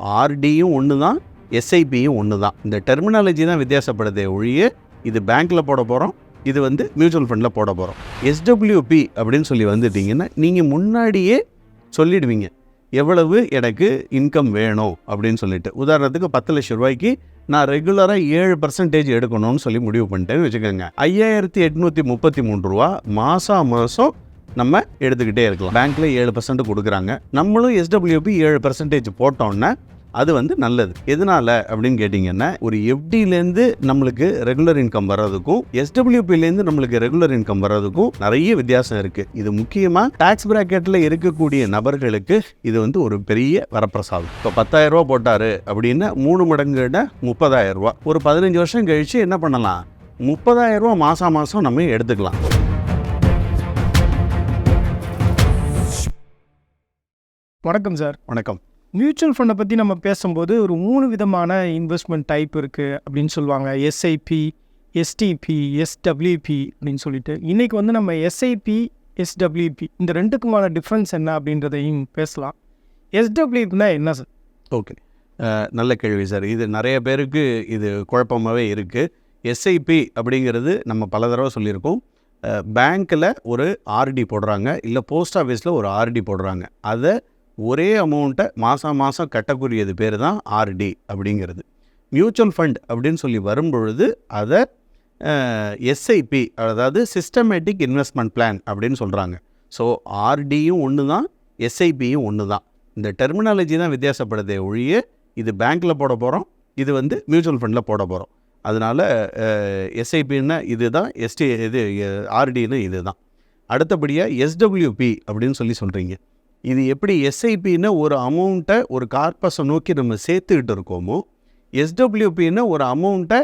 ஆர்டியும் ஒன்று தான் எஸ்ஐபியும் ஒன்று தான் இந்த டெர்மினாலஜி தான் வித்தியாசப்படுதே ஒழிய இது பேங்க்கில் போட போகிறோம் இது வந்து மியூச்சுவல் ஃபண்டில் போட போகிறோம் எஸ்டபிள்யூபி அப்படின்னு சொல்லி வந்துட்டிங்கன்னா நீங்கள் முன்னாடியே சொல்லிடுவீங்க எவ்வளவு எனக்கு இன்கம் வேணும்? அப்படின்னு சொல்லிட்டு. உதாரணத்துக்கு பத்து லட்சம் ரூபாய்க்கு நான் ரெகுலராக ஏழு பர்சன்டேஜ் எடுக்கணும்னு சொல்லி முடிவு பண்ணிட்டேன்னு வச்சுக்கோங்க. ஐயாயிரத்தி எட்நூற்றி முப்பத்தி மூணு ரூபா மாதம் மாதம் நம்ம எடுத்துக்கிட்டே இருக்கலாம். பேங்க்கில் ஏழு பர்சன்ட் கொடுக்குறாங்க. நம்மளும் எஸ்டபிள்யூபி ஏழு பர்சன்டேஜ் போட்டோன்னா அது வந்து நல்லது. எதனால அப்படின்னு கேட்டிங்கன்னா ஒரு எஃப்டிலேருந்து நம்மளுக்கு ரெகுலர் இன்கம் வர்றதுக்கும் எஸ்டபிள்யூபிலேருந்து நம்மளுக்கு ரெகுலர் இன்கம் வர்றதுக்கும் நிறைய வித்தியாசம் இருக்குது இது முக்கியமாக டாக்ஸ் ப்ராக்கெட்டில் இருக்கக்கூடிய நபர்களுக்கு இது வந்து ஒரு பெரிய வரப்பிரசாதம். இப்போ பத்தாயிரம் ரூபா போட்டாரு அப்படின்னா மூணு மடங்குட முப்பதாயிரம் ரூபா. ஒரு பதினஞ்சு வருஷம் கழிச்சு என்ன பண்ணலாம்? முப்பதாயிரம் ரூபா மாதம் மாதம் நம்ம எடுத்துக்கலாம். வணக்கம் சார். வணக்கம். மியூச்சுவல் ஃபண்டை பற்றி நம்ம பேசும்போது ஒரு மூணு விதமான இன்வெஸ்ட்மெண்ட் டைப் இருக்குது அப்படின்னு சொல்லுவாங்க. எஸ்ஐபி எஸ்டிபி எஸ்டபிள்யூபி அப்படின்னு சொல்லிட்டு. இன்றைக்கி வந்து நம்ம எஸ்ஐபி எஸ்டபிள்யூபி இந்த ரெண்டுக்குமான டிஃப்ரென்ஸ் என்ன அப்படின்றதையும் பேசலாம். எஸ்டபிள்யூபினா என்ன சார்? ஓகே. நல்ல கேள்வி சார். இது நிறைய பேருக்கு இது குழப்பமாகவே இருக்குது எஸ்ஐபி அப்படிங்கிறது நம்ம பல தடவை சொல்லியிருக்கோம். பேங்க்கில் ஒரு ஆர்டி போடுறாங்க. இல்லை போஸ்ட் ஆஃபீஸில் ஒரு ஆர்டி போடுறாங்க. அதை ஒரே அமௌண்ட்டை மாதம் மாதம் கட்டக்கூடியது பேர் தான் ஆர்டி அப்படிங்கிறது. மியூச்சுவல் ஃபண்ட் அப்படின்னு சொல்லி வரும்பொழுது அதை எஸ்ஐபி அதாவது சிஸ்டமேட்டிக் இன்வெஸ்ட்மெண்ட் பிளான் அப்படின்னு சொல்கிறாங்க ஸோ ஆர்டியும் ஒன்று தான் எஸ்ஐபியும் ஒன்று தான். இந்த டெர்மினாலஜி தான் வித்தியாசப்படுதே ஒழிய இது பேங்க்கில் போட போகிறோம் இது வந்து மியூச்சுவல் ஃபண்டில் போட போகிறோம் அதனால் எஸ்ஐபின்னா இது தான் எஸ்டி இது ஆர்டின்னு இது தான். அடுத்தபடியாக எஸ்டபிள்யூபி அப்படின்னு சொல்லி சொல்கிறீங்க இது எப்படி எஸ்ஐபின்னு ஒரு அமௌண்ட்டை ஒரு கார்பஸை நோக்கி நம்ம சேர்த்துக்கிட்டு இருக்கோமோ எஸ்டபிள்யூபின்னு ஒரு அமௌண்ட்டை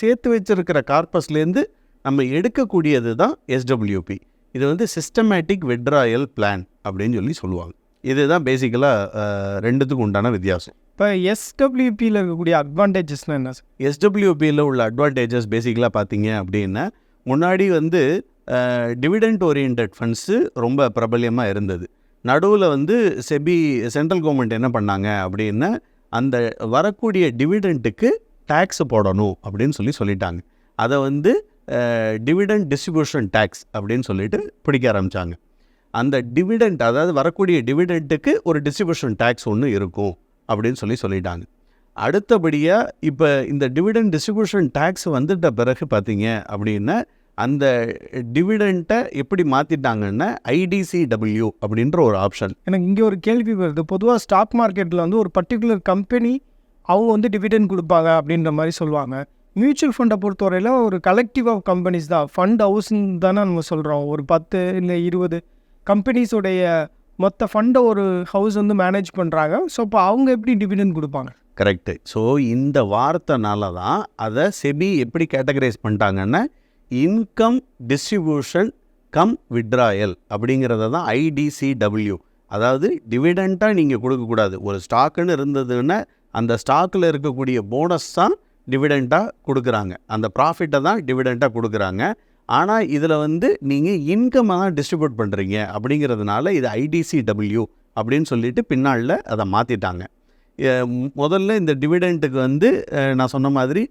சேர்த்து வச்சிருக்கிற கார்பஸ்லேருந்து நம்ம எடுக்கக்கூடியது தான் எஸ்டபிள்யூபி இது வந்து சிஸ்டமேட்டிக் விட்ராயல் பிளான் அப்படின்னு சொல்லி சொல்லுவாங்க. இதுதான் பேசிக்கலாக ரெண்டுத்துக்கும் உண்டான வித்தியாசம். இப்போ எஸ்டபிள்யூபியில் இருக்கக்கூடிய அட்வான்டேஜஸ்னால் என்ன சார்? எஸ்டபிள்யூபியில் உள்ள அட்வான்டேஜஸ் பேசிக்கலாக பார்த்தீங்க அப்படின்னா முன்னாடி வந்து டிவிடெண்ட் ஓரியன்ட் ஃபண்ட்ஸு ரொம்ப பிரபல்யமாக இருந்தது. நடுவில் வந்து செபி சென்ட்ரல் கவர்மெண்ட் என்ன பண்ணாங்க அப்படின்னா அந்த வரக்கூடிய டிவிடெண்ட்டுக்கு டேக்ஸ் போடணும் அப்படின்னு சொல்லி சொல்லிட்டாங்க. அதை வந்து டிவிடெண்ட் டிஸ்ட்ரிபியூஷன் டேக்ஸ் அப்படின்னு சொல்லிட்டு பிடிக்க ஆரம்பித்தாங்க அந்த டிவிடெண்ட் அதாவது வரக்கூடிய டிவிடெண்ட்டுக்கு ஒரு டிஸ்ட்ரிபியூஷன் டேக்ஸ் ஒன்று இருக்கும் அப்படின்னு சொல்லி சொல்லிட்டாங்க. அடுத்தபடியாக இப்போ இந்த டிவிடெண்ட் டிஸ்ட்ரிபியூஷன் டேக்ஸ் வந்துட்ட பிறகு பார்த்தீங்க அப்படின்னா அந்த டிவிடெண்ட்டை எப்படி மாற்றிட்டாங்கன்னா ஐடிசிடபிள்யூ அப்படின்ற ஒரு ஆப்ஷன் எனக்கு இங்கே ஒரு கேள்வி வருது. பொதுவாக ஸ்டாக் மார்க்கெட்டில் வந்து ஒரு பர்டிகுலர் கம்பெனி அவங்க வந்து டிவிடெண்ட் கொடுப்பாங்க அப்படின்ற மாதிரி சொல்லுவாங்க. மியூச்சுவல் ஃபண்டை பொறுத்தவரையில் ஒரு கலெக்டிவ் ஆஃப் கம்பெனிஸ் தான். ஃபண்ட் ஹவுஸ்ன்னு தானே நம்ம சொல்கிறோம் ஒரு பத்து இல்லை இருபது கம்பெனிஸோடைய மொத்த ஃபண்டை ஒரு ஹவுஸ் வந்து மேனேஜ் பண்ணுறாங்க ஸோ இப்போ அவங்க எப்படி டிவிடெண்ட் கொடுப்பாங்க? கரெக்டு ஸோ இந்த வார்த்தைனால தான் அதை செபி எப்படி கேட்டகரைஸ் பண்ணிட்டாங்கன்னா இன்கம் டிஸ்ட்ரிபியூஷன் கம் விட்ராயல் அப்படிங்கிறத தான் ஐடிசிடபிள்யூ அதாவது டிவிடெண்ட்டாக நீங்கள் கொடுக்கக்கூடாது. ஒரு ஸ்டாக்குன்னு இருந்ததுன்னா அந்த ஸ்டாக்கில் இருக்கக்கூடிய போனஸ் தான் டிவிடெண்ட்டாக கொடுக்குறாங்க. அந்த ப்ராஃபிட்டை தான் டிவிடெண்ட்டாக கொடுக்குறாங்க. ஆனால் இதில் வந்து நீங்கள் இன்கம்மை தான் டிஸ்ட்ரிபியூட் பண்ணுறீங்க அப்படிங்கிறதுனால இது ஐடிசிடபிள்யூ அப்படின்னு சொல்லிட்டு பின்னாளில் அதை மாற்றிட்டாங்க முதல்ல இந்த டிவிடெண்ட்டுக்கு வந்து நான் சொன்ன மாதிரி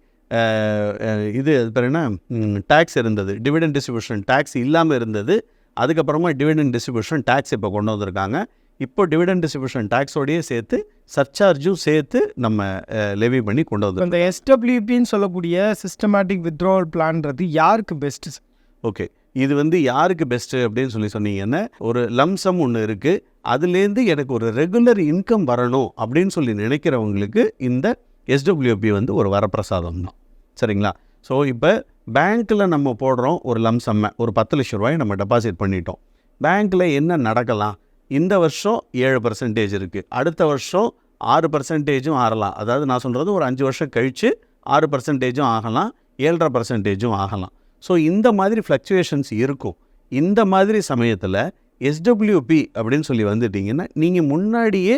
இது பேர் என்ன? டேக்ஸ் இருந்தது. டிவிடெண்ட் டிஸ்ட்ரிபியூஷன் டேக்ஸ் இல்லாமல் இருந்தது. அதுக்கப்புறமா டிவிடெண்ட் டிஸ்ட்ரிபியூஷன் டேக்ஸ் இப்போ கொண்டு வந்திருக்காங்க. இப்போ டிவிடெண்ட் டிஸ்ட்ரிபியூஷன் டேக்ஸோடையே சேர்த்து சர்ச்சார்ஜும் சேர்த்து நம்ம லெவி பண்ணி கொண்டு வந்திருக்கோம் இந்த எஸ்டபிள்யூபின்னு சொல்லக்கூடிய சிஸ்டமேட்டிக் வித்ட்ராவல் பிளான்றது யாருக்கு பெஸ்ட்டு ஓகே. இது வந்து யாருக்கு பெஸ்ட்டு அப்படின்னு சொல்லி சொன்னீங்கன்னா ஒரு லம்சம் ஒன்று இருக்குது அதுலேருந்து எனக்கு ஒரு ரெகுலர் இன்கம் வரணும் அப்படின்னு சொல்லி நினைக்கிறவங்களுக்கு இந்த எஸ்டபிள்யூபி வந்து ஒரு வரப்பிரசாதம் தான் சரிங்களா? ஸோ இப்போ பேங்க்கில் நம்ம போடுறோம் ஒரு லம்சம்மை ஒரு பத்து லட்ச ரூபாய் நம்ம டெபாசிட் பண்ணிட்டோம். பேங்க்கில் என்ன நடக்கலாம்? இந்த வருஷம் ஏழு பர்சன்டேஜ் இருக்குது அடுத்த வருஷம் ஆறு பர்சன்டேஜும் ஆகலாம் அதாவது நான் சொல்கிறது ஒரு அஞ்சு வருஷம் கழித்து ஆறு பர்சன்டேஜும் ஆகலாம் ஏழரை பர்சன்டேஜும் ஆகலாம். ஸோ இந்த மாதிரி ஃப்ளக்சுவேஷன்ஸ் இருக்கும். இந்த மாதிரி சமயத்தில் எஸ்டபிள்யூபி அப்படின்னு சொல்லி வந்துட்டிங்கன்னா நீங்கள் முன்னாடியே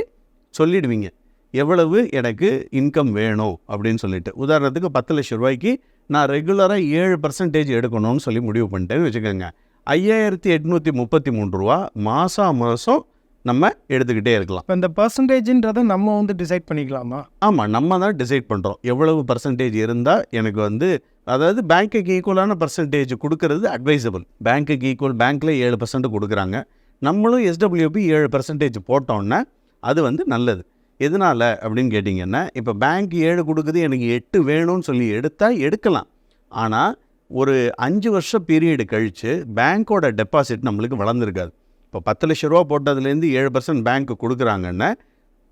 சொல்லிடுவீங்க. எவ்வளவு எனக்கு இன்கம் வேணும் அப்படின்னு சொல்லிட்டு. உதாரணத்துக்கு பத்து லட்ச ரூபாய்க்கு நான் ரெகுலராக ஏழு பர்சன்டேஜ் எடுக்கணும்னு சொல்லி முடிவு பண்ணிட்டேன்னு வச்சுக்கோங்க. ஐயாயிரத்தி எட்நூற்றி முப்பத்தி மூணு ரூபா மாதம் மாதம் நம்ம எடுத்துக்கிட்டே இருக்கலாம். இப்போ இந்த பர்சன்டேஜ்ன்றதை நம்ம வந்து டிசைட் பண்ணிக்கலாமா? ஆமாம் நம்ம தான் டிசைட் பண்ணுறோம் எவ்வளவு பர்சன்டேஜ் இருந்தால் எனக்கு வந்து அதாவது பேங்க்குக்கு ஈக்குவலான பர்சன்டேஜ் கொடுக்கறது அட்வைசபிள் பேங்க்குக்கு ஈக்குவல் பேங்க்கில் ஏழு பர்சன்ட் கொடுக்குறாங்க. நம்மளும் எஸ்டபிள்யூபி ஏழு பர்சன்டேஜ் போட்டோன்னா அது வந்து நல்லது. எதனால் அப்படின்னு கேட்டிங்கன்னா இப்போ பேங்க் ஏழு கொடுக்குது எனக்கு எட்டு வேணும்னு சொல்லி எடுத்தால் எடுக்கலாம். ஆனால் ஒரு அஞ்சு வருஷம் பீரியடு கழித்து பேங்க்கோட டெபாசிட் நம்மளுக்கு வளர்ந்துருக்காது. இப்போ பத்து லட்ச ரூபா போட்டதுலேருந்து ஏழு பர்சன்ட் பேங்க்கு கொடுக்குறாங்கன்னா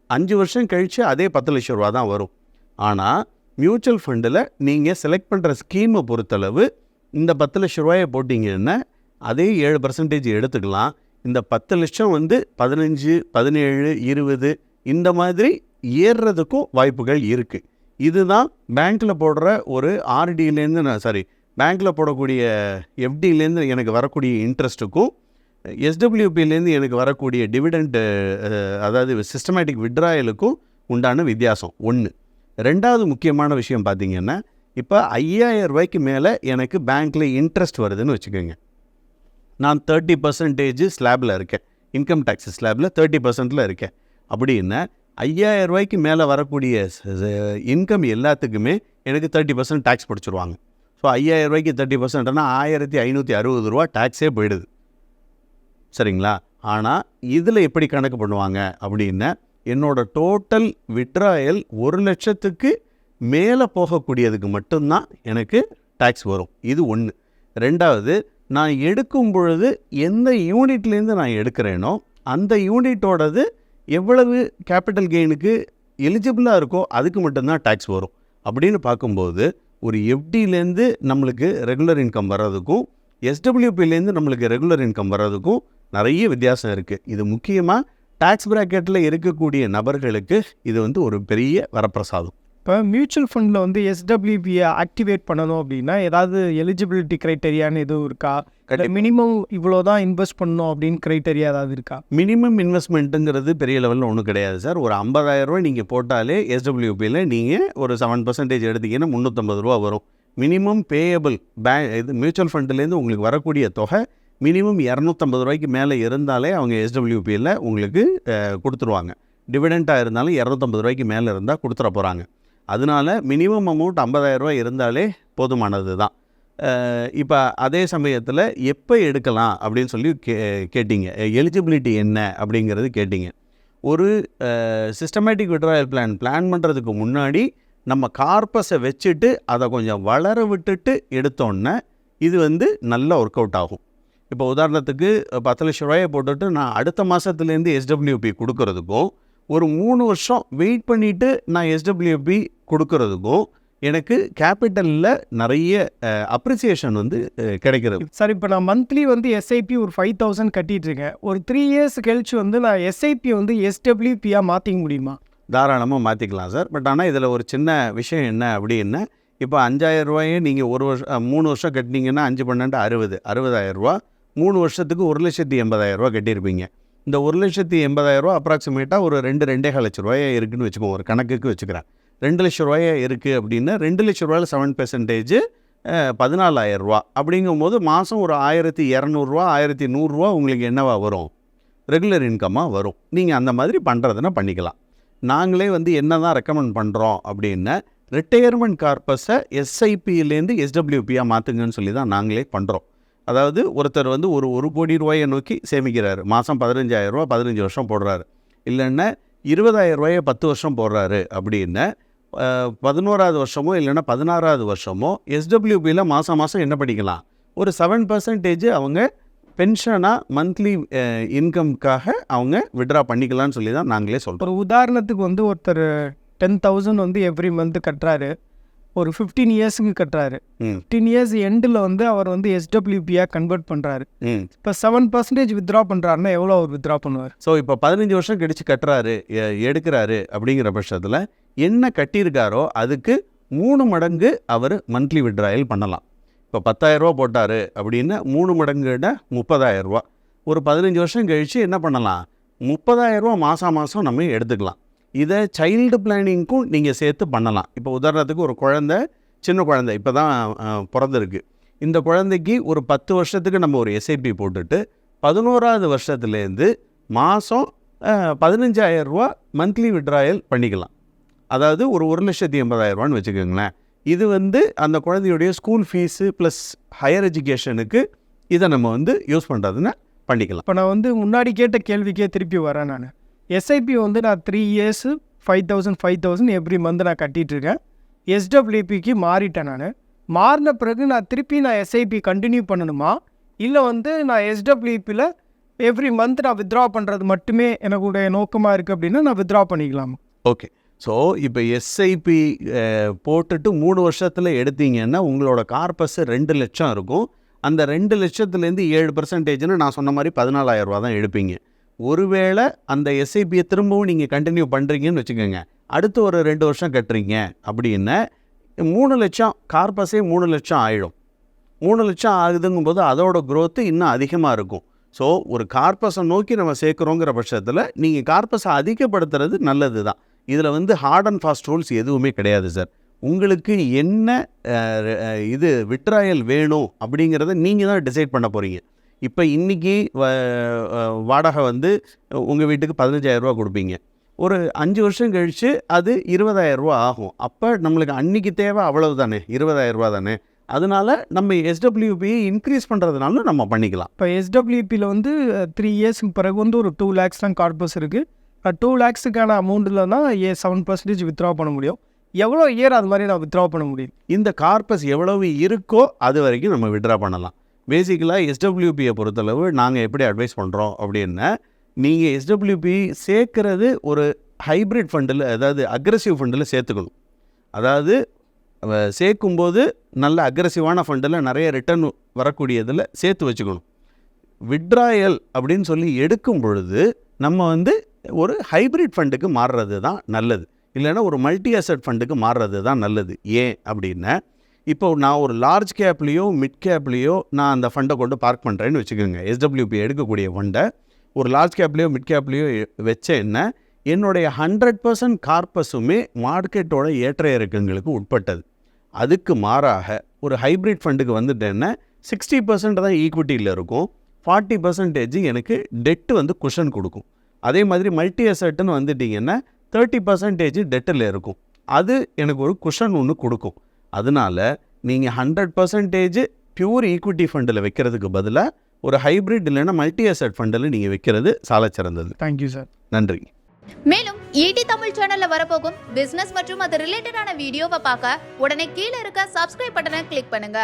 அஞ்சு வருஷம் கழித்து அதே பத்து லட்ச ரூபா தான் வரும். ஆனால் மியூச்சுவல் ஃபண்டில் நீங்கள் செலக்ட் பண்ணுற ஸ்கீமை பொறுத்தளவு இந்த பத்து லட்ச ரூபாயை போட்டிங்கன்னா அதே ஏழு பர்சன்டேஜ் எடுத்துக்கலாம். இந்த பத்து லட்சம் வந்து பதினஞ்சு பதினேழு இருபது இந்த மாதிரி ஏறுறதுக்கும் வாய்ப்புகள் இருக்குது இதுதான் பேங்க்கில் போடுற ஒரு ஆர்டியிலேருந்து நான் சாரி பேங்க்கில் போடக்கூடிய எஃப்டியிலேருந்து எனக்கு வரக்கூடிய இன்ட்ரெஸ்ட்டுக்கும் எஸ்டபிள்யூபிலேருந்து எனக்கு வரக்கூடிய டிவிடெண்ட் அதாவது சிஸ்டமேட்டிக் விட்ராயலுக்கும் உண்டான வித்தியாசம் ஒன்று ரெண்டாவது முக்கியமான விஷயம் பார்த்தீங்கன்னா இப்போ ஐயாயிரம் ரூபாய்க்கு மேலே எனக்கு பேங்க்கில் இன்ட்ரெஸ்ட் வருதுன்னு வச்சுக்கோங்க. நான் தேர்ட்டி பர்சன்டேஜ் ஸ்லாபில் இருக்கேன். இன்கம் டேக்ஸ் ஸ்லாபில் தேர்ட்டி பர்சன்ட்டில் இருக்கேன். அப்படின்னா ஐயாயிரம் ரூபாய்க்கு மேலே வரக்கூடிய இன்கம் எல்லாத்துக்குமே எனக்கு தேர்ட்டி பர்சன்ட் டேக்ஸ் பிடிச்சிருவாங்க. ஸோ ஐயாயிரம் ரூபாய்க்கு தேர்ட்டி பர்சன்ட்னா ஆயிரத்தி ஐநூற்றி அறுபது ரூபா டேக்ஸே போயிடுது. சரிங்களா? ஆனால் இதில் எப்படி கணக்கு பண்ணுவாங்க அப்படின்னா என்னோட டோட்டல் விட்ராயல் ஒரு லட்சத்துக்கு மேலே போகக்கூடியதுக்கு மட்டும்தான் எனக்கு டேக்ஸ் வரும். இது ஒன்று ரெண்டாவது நான் எடுக்கும் பொழுது எந்த யூனிட்லேருந்து நான் எடுக்கிறேனோ அந்த யூனிட்டோடது எவ்வளவு கேபிட்டல் கெயினுக்கு எலிஜிபிளாக இருக்கோ அதுக்கு மட்டும்தான் டேக்ஸ் வரும். அப்படின்னு பார்க்கும்போது ஒரு எஃப்டிலேருந்து நம்மளுக்கு ரெகுலர் இன்கம் வர்றதுக்கும் எஸ்டபிள்யூபிலேருந்து நம்மளுக்கு ரெகுலர் இன்கம் வர்றதுக்கும் நிறைய வித்தியாசம் இருக்குது இது முக்கியமாக டேக்ஸ் ப்ராக்கெட்டில் இருக்கக்கூடிய நபர்களுக்கு இது வந்து ஒரு பெரிய வரப்பிரசாதம். இப்போ மியூச்சுவல் ஃபண்டில் வந்து எஸ்டபிள்யூபியை ஆக்டிவேட் பண்ணணும் அப்படின்னா ஏதாவது எலிஜிபிலிட்டி க்ரைட்டரியான்னு எதுவும் இருக்கா? மினிமம் இவ்வளோ தான் இன்வெஸ்ட் பண்ணணும் அப்படின்னு க்ரைட்டரியா ஏதாவது இருக்கா? மினிமம் இன்வெஸ்ட்மெண்ட்டுங்கிறது பெரிய லெவலில் ஒன்றும் கிடையாது சார். ஒரு 50000 ரூபாய் நீங்கள் போட்டாலே எஸ்டபிள்யூபியில் நீங்கள் ஒரு செவன் பர்சன்டேஜ் எடுத்தீங்கன்னா முந்நூற்றம்பது ரூபா வரும். மினிமம் பேயபிள் பேங்க் இது மியூச்சுவல் ஃபண்ட்லேருந்து உங்களுக்கு வரக்கூடிய தொகை மினிமம் இரநூத்தம்பது ரூபாய்க்கு மேலே இருந்தாலே அவங்க எஸ்டபிள்யூபியில் உங்களுக்கு கொடுத்துருவாங்க. டிவிடெண்ட்டாக இருந்தாலும் இரநூத்தம்பது ரூபாய்க்கு மேலே இருந்தால் கொடுத்துட போகிறாங்க அதனால மினிமம் அமௌண்ட் 50000 இருந்தாலே போதுமானது தான் இப்போ அதே சமயத்தில் எப்போ எடுக்கலாம் அப்படின்னு சொல்லி கே கேட்டீங்க. எலிஜிபிலிட்டி என்ன அப்படிங்கிறது கேட்டீங்க. ஒரு சிஸ்டமேட்டிக் விட்ராயல் பிளான் பிளான் பண்ணுறதுக்கு முன்னாடி நம்ம கார்பஸை வச்சுட்டு அதை கொஞ்சம் வளர விட்டுட்டு எடுத்தோன்னே இது வந்து நல்ல ஒர்க் அவுட் ஆகும். இப்போ உதாரணத்துக்கு பத்து லட்ச ரூபாயை போட்டுட்டு நான் அடுத்த மாதத்துலேருந்து எஸ்டபிள்யூபி கொடுக்கறதுக்கும் ஒரு மூணு வருஷம் வெயிட் பண்ணிவிட்டு நான் எஸ்டபிள்யூபி கொடுக்கறதுக்கும் எனக்கு கேபிட்டலில் நிறைய அப்ரிசியேஷன் வந்து கிடைக்கிறது. சார் இப்போ நான் மந்த்லி வந்து எஸ்ஐபி ஒரு ஃபைவ் தௌசண்ட் கட்டிட்டு இருக்கேன் ஒரு த்ரீ இயர்ஸ் கழிச்சு வந்து நான் எஸ்ஐபி வந்து எஸ்டபிள்யூபியாக மாற்றிக்க முடியுமா? தாராளமாக மாற்றிக்கலாம் சார் பட் ஆனால் இதில் ஒரு சின்ன விஷயம் என்ன அப்படின்னா இப்போ அஞ்சாயிரம் ரூபாயே நீங்கள் ஒரு வருஷம் மூணு வருஷம் கட்டினீங்கன்னா அஞ்சு பன்னெண்டு அறுபது அறுபதாயிரம் ரூபா. மூணு வருஷத்துக்கு ஒரு லட்சத்தி எண்பதாயிரம் ரூபா கட்டியிருப்பீங்க. இந்த ஒரு லட்சத்தி எண்பதாயிரம் ரூபா அப்ராக்சிமேட்டாக ஒரு ரெண்டு ரெண்டே கால் லட்ச ரூபாயே இருக்குன்னு வச்சுக்கோங்க ஒரு கணக்குக்கு வச்சுக்கிறேன். ரெண்டு லட்ச ரூபாயே இருக்குது அப்படின்னா ரெண்டு லட்ச ரூபாயில் செவன் பெர்சன்டேஜ் பதினாலாயிரரூவா அப்படிங்கும்போது மாதம் ஒரு ஆயிரத்தி இரநூறுவா ஆயிரத்தி நூறுரூவா உங்களுக்கு என்னவா வரும்? ரெகுலர் இன்கமாக வரும். நீங்கள் அந்த மாதிரி பண்ணுறதுனா பண்ணிக்கலாம். நாங்களே வந்து என்ன தான் ரெக்கமெண்ட் பண்ணுறோம் அப்படின்னா ரிட்டையர்மெண்ட் கார்பஸை எஸ்ஐபியிலேருந்து எஸ்டபிள்யூபியாக மாற்றுங்கன்னு சொல்லி தான் நாங்களே பண்ணுறோம் அதாவது ஒருத்தர் வந்து ஒரு ஒரு கோடி ரூபாயை நோக்கி சேமிக்கிறாரு. மாதம் பதினஞ்சாயிரரூவா பதினஞ்சு வருஷம் போடுறாரு. இல்லைன்னா இருபதாயிரம் ரூபாயை பத்து வருஷம் போடுறாரு அப்படின்னா பதினோராவது வருஷமோ இல்லைன்னா பதினாறாவது வருஷமோ எஸ்டபிள்யூபியில் மாதம் மாதம் என்ன படிக்கலாம்? ஒரு செவன் பர்சன்டேஜ் அவங்க பென்ஷனாக மந்த்லி இன்கம்க்காக அவங்க விட்ரா பண்ணிக்கலாம்னு சொல்லி தான் நாங்களே சொல்கிறோம் ஒரு உதாரணத்துக்கு வந்து ஒருத்தர் டென் தௌசண்ட் வந்து எவ்ரி மந்த் கட்டுறாரு. ஒரு ஃபிஃப்டீன் இயர்ஸுக்கு கட்டுறாரு. ஃபிஃப்டீன் இயர்ஸ் எண்டில் வந்து அவர் வந்து எஸ்டபிள்யூபியாக கன்வெர்ட் பண்ணுறாரு இப்போ செவன் பர்சன்டேஜ் வித்ரா பண்ணுறாருன்னா எவ்வளோ அவர் வித்ரா பண்ணுவார்? ஸோ இப்போ பதினஞ்சு வருஷம் கழிச்சு கட்டுறாரு எடுக்கிறாரு அப்படிங்கிற பட்சத்தில் என்ன கட்டியிருக்காரோ அதுக்கு மூணு மடங்கு அவர் மந்த்லி விட்ராயல் பண்ணலாம். இப்போ பத்தாயிரரூபா போட்டார் அப்படின்னா மூணு மடங்குட முப்பதாயிரரூபா ஒரு பதினஞ்சு வருஷம் கழித்து என்ன பண்ணலாம்? முப்பதாயிரரூபா மாதம் மாதம் நம்ம எடுத்துக்கலாம். இதை சைல்டு பிளானிங்க்கும் நீங்கள் சேர்த்து பண்ணலாம். இப்போ உதாரணத்துக்கு ஒரு குழந்த சின்ன குழந்தை இப்போ தான் பிறந்திருக்கு. இந்த குழந்தைக்கு ஒரு பத்து வருஷத்துக்கு நம்ம ஒரு எஸ்ஐபி போட்டுட்டு பதினோராவது வருஷத்துலேருந்து மாதம் பதினஞ்சாயிரரூபா மந்த்லி விட்ராயல் பண்ணிக்கலாம். அதாவது ஒரு ஒரு லட்சத்தி எண்பதாயிரரூவான்னு வச்சுக்கோங்களேன். இது வந்து அந்த குழந்தையுடைய ஸ்கூல் ஃபீஸு ப்ளஸ் ஹையர் எஜுகேஷனுக்கு இதை நம்ம வந்து யூஸ் பண்ணுறதுன்னு பண்ணிக்கலாம். இப்போ நான் வந்து முன்னாடி கேட்ட கேள்விக்கே திருப்பி வரேன் நான். எஸ்ஐபி வந்து நான் three years five thousand five thousand every month நான் கட்டிட்டு இருக்கேன் எஸ்டபிள்யூபிக்கு மாறிட்டேன் நான். மாறின பிறகு நான் திருப்பி நான் எஸ்ஐபி கண்டினியூ பண்ணணுமா? இல்லை வந்து நான் எஸ்டபிள்யூபியில் எவ்ரி மந்த் நான் வித்ட்ரா பண்ணுறது மட்டுமே எனக்குடைய நோக்கமாக இருக்குது அப்படின்னா நான் வித்ட்ரா பண்ணிக்கலாம்? ஓகே ஸோ இப்போ எஸ்ஐபி போட்டுட்டு மூணு வருஷத்தில் எடுத்தீங்கன்னா உங்களோட கார்பஸ் ரெண்டு லட்சம் இருக்கும். அந்த ரெண்டு லட்சத்துலேருந்து ஏழு பர்சன்டேஜ்னு நான் சொன்ன மாதிரி பதினாலாயிரம் ரூபா தான் எடுப்பீங்க. ஒருவேளை அந்த எஸ்ஐபியை திரும்பவும் நீங்கள் கண்டினியூ பண்ணுறீங்கன்னு வச்சுக்கோங்க. அடுத்து ஒரு ரெண்டு வருஷம் கட்டுறீங்க அப்படின்னா மூணு லட்சம் கார்பஸே மூணு லட்சம் ஆயிடும். மூணு லட்சம் ஆகுதுங்கும்போது அதோட க்ரோத்து இன்னும் அதிகமாக இருக்கும். ஸோ ஒரு கார்பஸை நோக்கி நம்ம சேர்க்குறோங்கிற பட்சத்தில் நீங்கள் கார்பஸை அதிகப்படுத்துறது நல்லது தான் இதில் வந்து ஹார்ட் அண்ட் ஃபாஸ்ட் ரூல்ஸ் எதுவுமே கிடையாது சார் உங்களுக்கு என்ன இது விட்ராயல் வேணும் அப்படிங்கிறத நீங்கள் தான் டிசைட் பண்ண போகிறீங்க இப்போ இன்றைக்கி வாடகை வந்து உங்கள் வீட்டுக்கு 15000 ரூபா கொடுப்பீங்க. ஒரு அஞ்சு வருஷம் கழித்து அது இருபதாயிரரூபா ஆகும். அப்போ நம்மளுக்கு அன்னைக்கு தேவை அவ்வளவு தானே இருபதாயிரரூபா தானே. அதனால நம்ம எஸ்டபிள்யூபியை இன்க்ரீஸ் பண்ணுறதுனாலும் நம்ம பண்ணிக்கலாம். இப்போ எஸ்டபிள்யூபியில் வந்து த்ரீ இயர்ஸ்க்கு பிறகு வந்து ஒரு டூ லேக்ஸ் தான் கார்பஸ் இருக்குது டூ லேக்ஸுக்கான அமௌண்ட்டில் தான் ஏ செவன் பர்சன்டேஜ் வித்ட்ரா பண்ண முடியும். எவ்வளோ இயர் அது மாதிரி நான் வித்ட்ரா பண்ண முடியும்? இந்த கார்பஸ் எவ்வளவு இருக்கோ அது வரைக்கும் நம்ம வித்ட்ரா பண்ணலாம். பேசிக்கலாக எஸ்டபிள்யூபியை பொறுத்தளவு நாங்கள் எப்படி அட்வைஸ் பண்ணுறோம் அப்படின்னா நீங்கள் எஸ்டபிள்யூபி சேர்க்கறது ஒரு ஹைப்ரிட் ஃபண்டில் அதாவது அக்ரஸிவ் ஃபண்டில் சேர்த்துக்கணும். அதாவது சேர்க்கும்போது நல்ல அக்ரஸிவான ஃபண்டில் நிறைய ரிட்டர்ன் வரக்கூடியதில் சேர்த்து வச்சுக்கணும். விட்ராயல் அப்படின்னு சொல்லி எடுக்கும் பொழுது நம்ம வந்து ஒரு ஹைப்ரிட் ஃபண்டுக்கு மாறுறது தான் நல்லது. இல்லைன்னா ஒரு மல்டி அசட் ஃபண்டுக்கு மாறுறது தான் நல்லது. ஏன் அப்படின்னா இப்போ நான் ஒரு லார்ஜ் கேப்லேயோ மிட் கேப்லேயோ நான் அந்த ஃபண்டை கொண்டு பார்க் பண்ணுறேன்னு வச்சுக்கோங்க. எஸ்டபிள்யூபி எடுக்கக்கூடிய ஃபண்டை ஒரு லார்ஜ் கேப்லேயோ மிட் கேப்லேயோ வச்சேன்னா என்னுடைய ஹண்ட்ரட் பர்சன்ட் கார்பஸுமே மார்க்கெட்டோட ஏற்ற இறக்கங்களுக்கு உட்பட்டது. அதுக்கு மாறாக ஒரு ஹைப்ரிட் ஃபண்டுக்கு வந்துட்டேன்னா சிக்ஸ்டி பர்சன்ட் தான் ஈக்விட்டியில் இருக்கும். ஃபார்ட்டி பர்சன்டேஜ் எனக்கு டெட்டு வந்து குஷன் கொடுக்கும். அதே மாதிரி மல்டி அசட்டுன்னு வந்துட்டிங்கன்னா தேர்ட்டி பர்சன்டேஜ் டெட்டில் இருக்கும். அது எனக்கு ஒரு குஷன் ஒன்று கொடுக்கும். அதனால நீங்கள் ஹண்ட்ரட் பர்சன்டேஜ் பியூர் ஈக்விட்டி ஃபண்டில் வைக்கிறதுக்கு பதிலாக ஒரு ஹைப்ரிட் இல்லைன்னா மல்டி அசட் ஃபண்டில் நீங்கள் வைக்கிறது சாலச் சிறந்தது. தேங்க்யூ சார் நன்றி. மேலும் ஈடி தமிழ் சேனல்ல வரப்போகும் பிசினஸ் மற்றும் அது ரிலேட்டடான வீடியோவை பார்க்க உடனே கீழே இருக்க சப்ஸ்கிரைப் பட்டனை கிளிக் பண்ணுங்க.